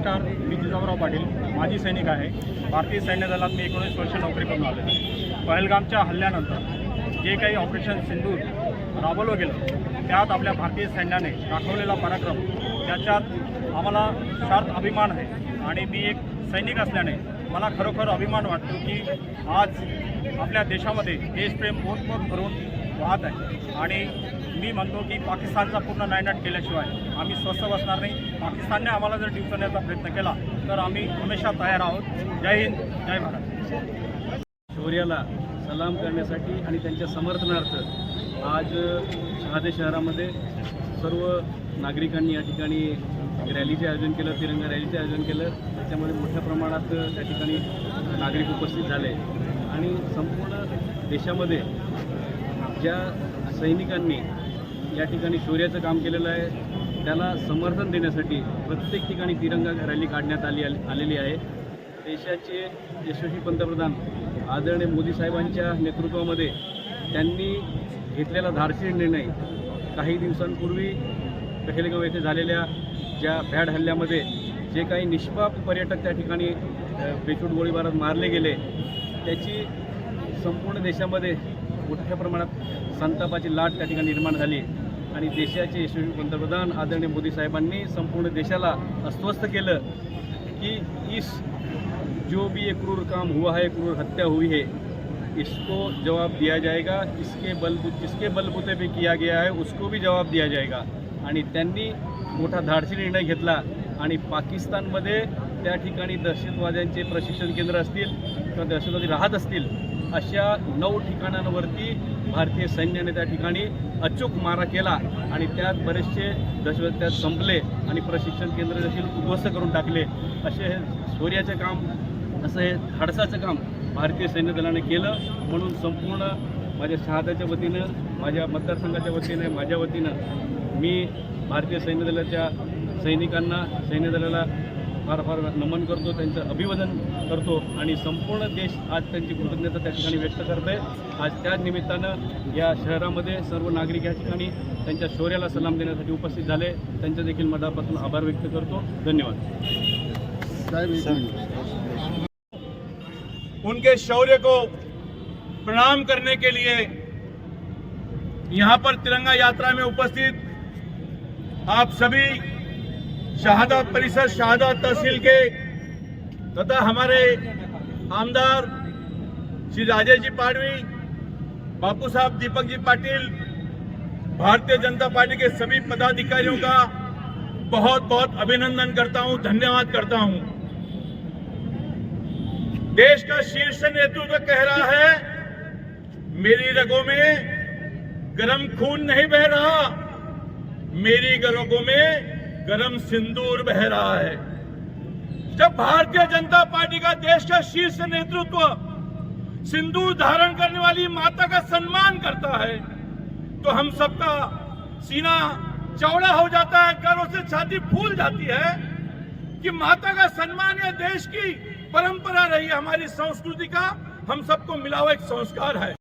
नमस्कार मी जिजाऊराव पाटील माजी सैनिक आहे. भारतीय सैन्य दलात मी एकोणीस वर्ष नोकरी करून आलो पहलगामच्या हल्ल्यानंतर जे काही ऑपरेशन सिंधूर राबवलं गेलं त्यात आपल्या भारतीय सैन्याने दाखवलेला पराक्रम त्याच्यात आम्हाला शार्थ अभिमान आहे. आणि मी एक सैनिक असल्याने मला खरोखर अभिमान वाटतो की आज आपल्या देशामध्ये देशप्रेम मोठमोठ भरून वाहत आहे. आणि मी म्हणतो की पाकिस्तानचा पूर्ण नायनाट केल्याशिवाय आम्ही स्वस्थ बसणार नाही. पाकिस्तानने आम्हाला जर डिवचण्याचा प्रयत्न केला तर आम्ही हमेशा तयार आहोत. जय हिंद जय भारत. शौर्याला सलाम करण्यासाठी आणि त्यांच्या समर्थनार्थ आज शहादे शहरामध्ये सर्व नागरिकांनी या ठिकाणी रॅलीचे आयोजन केलं तिरंगा रॅलीचे आयोजन केलं. त्याच्यामध्ये मोठ्या प्रमाणात त्या ठिकाणी नागरिक उपस्थित झाले. आणि संपूर्ण देशामध्ये ज्या सैनिकांनी या ठिकाणी शौर्याचं काम केलेलं आहे त्याला समर्थन देण्यासाठी प्रत्येक ठिकाणी तिरंगा रॅली काढण्यात आली आलेली आहे. देशाचे यशस्वी पंतप्रधान आदरणीय मोदी साहेबांच्या नेतृत्वामध्ये त्यांनी घेतलेला धारशीर निर्णय काही दिवसांपूर्वी कहेलगाव येथे झालेल्या ज्या भ्याड हल्ल्यामध्ये जे काही निष्पाप पर्यटक त्या ठिकाणी बेचूट बेछूट गोळीबारात मारले गेले त्याची संपूर्ण देशामध्ये मोठ्या प्रमाणात संतापाची लाट त्या ठिकाणी निर्माण झाली. आणि देशाचे यशस्वी पंतप्रधान आदरणीय मोदी साहेबांनी संपूर्ण देशाला अस्वस्थ केलं कि इस जो भी एक क्रूर काम हुआ है क्रूर हत्या हुई है इसको जवाब दिया जाएगा. इसके बलबूत जिसके बलबूते पे किया गया है उसको भी जवाब दिया जाएगा. आणि त्यांनी मोठा धाडसी निर्णय घेतला. आणि पाकिस्तानमध्ये त्या ठिकाणी दहशतवाद्यांचे प्रशिक्षण केंद्र असतील किंवा दहशतवादी राहत असतील अशा नऊ ठिकाणांवरती भारतीय सैन्याने त्या ठिकाणी अचूक मारा केला आणि त्यात बरेचसे दहशतवादी त्यात संपले आणि प्रशिक्षण केंद्र देखील उद्ध्वस्त करून टाकले. असे हे शौर्याचे काम असं हे धाडसाचं काम भारतीय सैन्य दलाने केलं. म्हणून संपूर्ण माझ्या शहादाच्या वतीनं माझ्या मतदारसंघाच्या वतीनं माझ्या वतीनं मी भारतीय सैन्य दलाच्या सैनिकांना सैन्य दलाला फार फार नमन करतो त्यांचं अभिवादन करतो आणि संपूर्ण देश आज त्यांची कृतज्ञता त्या ठिकाणी व्यक्त करत आहे आज त्या निमित्तानं या शहरामध्ये सर्व नागरिक या ठिकाणी त्यांच्या शौर्याला सलाम देण्यासाठी उपस्थित झाले. त्यांच्या देखील मनापासून आभार व्यक्त करतो. धन्यवाद. उनके शौर्य को प्रणाम करने के लिए यहाँ पर तिरंगा यात्रा में उपस्थित आप सभी शहादा परिसर, शहादा तहसील के तथा हमारे आमदार श्री राजेश जी पाडवी, बापू साहब दीपक जी पाटिल, भारतीय जनता पार्टी के सभी पदाधिकारियों का बहुत बहुत अभिनंदन करता हूँ, धन्यवाद करता हूँ। देश का शीर्ष नेतृत्व कह रहा है, मेरी रगों में गरम खून नहीं बह रहा, मेरी रगों में गरम सिंदूर बह रहा है। जब भारतीय जनता पार्टी का देश का शीर्ष नेतृत्व सिंदूर धारण करने वाली माता का सम्मान करता है तो हम सबका सीना चौड़ा हो जाता है गर्व से छाती फूल जाती है कि माता का सम्मान यह देश की परंपरा रही है, हमारी संस्कृति का, हम सबको मिला हुआ एक संस्कार है।